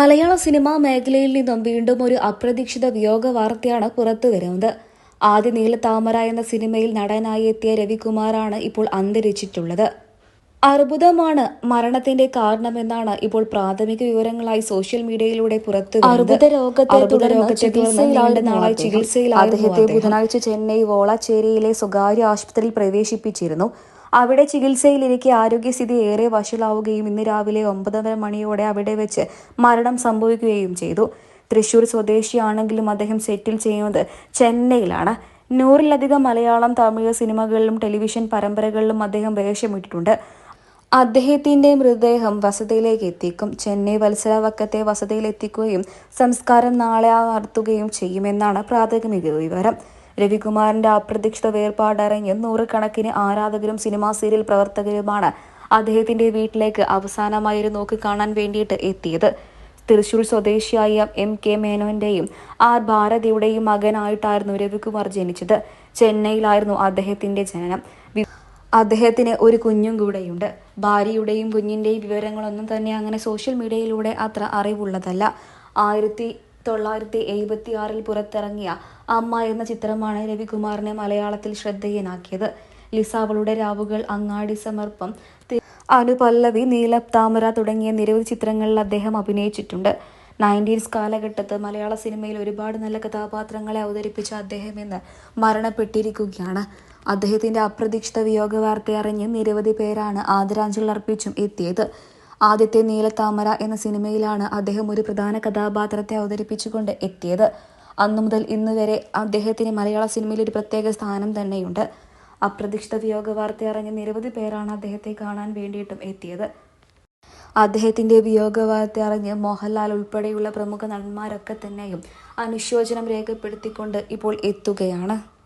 മലയാള cinema മേഖലയിൽ നിന്നും വീണ്ടും ഒരു അപ്രതീക്ഷിത വിയോഗ വാർത്തയാണ് പുറത്തു വരുന്നത്. ആദ്യ നീലത്താമര എന്ന സിനിമയിൽ നടനായി എത്തിയ രവികുമാറാണ് ഇപ്പോൾ അന്തരിച്ചിട്ടുള്ളത്. അർബുദമാണ് മരണത്തിന്റെ കാരണമെന്നാണ് ഇപ്പോൾ പ്രാഥമിക വിവരങ്ങളായി സോഷ്യൽ മീഡിയയിലൂടെ പുറത്തു അർബുദ രോഗത്തെ അർബുദ രോഗത്തെ നാളായി. ചികിത്സയിലായിരുന്നു അദ്ദേഹത്തെ ബുധനാഴ്ച ചെന്നൈ വോളാച്ചേരിയിലെ സ്വകാര്യ ആശുപത്രിയിൽ പ്രവേശിപ്പിച്ചിരുന്നു. അവിടെ ചികിത്സയിലിരിക്കെ ആരോഗ്യസ്ഥിതി ഏറെ വഷളാവുകയും ഇന്ന് രാവിലെ ഒമ്പതര മണിയോടെ അവിടെ വെച്ച് മരണം സംഭവിക്കുകയും ചെയ്തു. തൃശൂർ സ്വദേശിയാണെങ്കിലും അദ്ദേഹം സെറ്റിൽ ചെയ്യുന്നത് ചെന്നൈയിലാണ്. നൂറിലധികം മലയാളം തമിഴ് സിനിമകളിലും ടെലിവിഷൻ പരമ്പരകളിലും അദ്ദേഹം വേഷമിട്ടിട്ടുണ്ട്. അദ്ദേഹത്തിന്റെ മൃതദേഹം വസതിയിലേക്ക് എത്തിക്കും ചെന്നൈ വത്സരവക്കത്തെ വസതിയിൽ എത്തിക്കുകയും സംസ്കാരം നാളെ നടത്തുകയും ചെയ്യുമെന്നാണ് പ്രാഥമിക വിവരം. രവികുമാറിന്റെ അപ്രതീക്ഷിത വേർപാടറിഞ്ഞ് നൂറുകണക്കിന് ആരാധകരും സിനിമാ സീരിയൽ പ്രവർത്തകരുമാണ് അദ്ദേഹത്തിന്റെ വീട്ടിലേക്ക് അവസാനമായി ഒരു നോക്ക് കാണാൻ വേണ്ടിയിട്ട് എത്തിയത്. തൃശൂർ സ്വദേശിയായ എം കെ മേനോന്റെയും ആർ ഭാരതിയുടെയും മകനായിട്ടായിരുന്നു രവികുമാർ ജനിച്ചത്. ചെന്നൈയിലായിരുന്നു അദ്ദേഹത്തിന്റെ ജനനം. അദ്ദേഹത്തിന് ഒരു കുഞ്ഞും കൂടെയുണ്ട്. ഭാര്യയുടെയും കുഞ്ഞിന്റെയും വിവരങ്ങളൊന്നും തന്നെ അങ്ങനെ സോഷ്യൽ മീഡിയയിലൂടെ അത്ര അറിവുള്ളതല്ല. ആയിരത്തി തൊള്ളായിരത്തി എഴുപത്തി ആറിൽ പുറത്തിറങ്ങിയ അമ്മ എന്ന ചിത്രമാണ് രവികുമാറിനെ മലയാളത്തിൽ ശ്രദ്ധേയനാക്കിയത്. ലിസാവളുടെ രാവുകൾ അങ്ങാടി സമർപ്പം അനുപല്ലവി നീലപ്താമര തുടങ്ങിയ നിരവധി ചിത്രങ്ങളിൽ അദ്ദേഹം അഭിനയിച്ചിട്ടുണ്ട്. നയന്റീൻസ് കാലഘട്ടത്ത് മലയാള സിനിമയിൽ ഒരുപാട് നല്ല കഥാപാത്രങ്ങളെ അവതരിപ്പിച്ച അദ്ദേഹം ഇന്ന് മരണപ്പെട്ടിരിക്കുകയാണ്. അദ്ദേഹത്തിന്റെ അപ്രതീക്ഷിത വിയോഗ വാർത്ത അറിഞ്ഞ് നിരവധി പേരാണ് ആദരാഞ്ജലി അർപ്പിച്ചും എത്തിയത്. ആദ്യത്തെ നീലത്താമര എന്ന സിനിമയിലാണ് അദ്ദേഹം ഒരു പ്രധാന കഥാപാത്രത്തെ അവതരിപ്പിച്ചുകൊണ്ട് എത്തിയത്. അന്നു മുതൽ ഇന്ന് വരെ അദ്ദേഹത്തിന് മലയാള സിനിമയിൽ ഒരു പ്രത്യേക സ്ഥാനം തന്നെയുണ്ട്. അപ്രതീക്ഷിത വിയോഗ വാർത്ത അറിഞ്ഞ് നിരവധി പേരാണ് അദ്ദേഹത്തെ കാണാൻ വേണ്ടിയിട്ടും എത്തിയത്. അദ്ദേഹത്തിന്റെ വിയോഗവാദത്തെ അറിഞ്ഞ് മോഹൻലാൽ ഉൾപ്പെടെയുള്ള പ്രമുഖ നടന്മാരൊക്കെ തന്നെയും അനുശോചനം രേഖപ്പെടുത്തിക്കൊണ്ട് ഇപ്പോൾ എത്തുകയാണ്.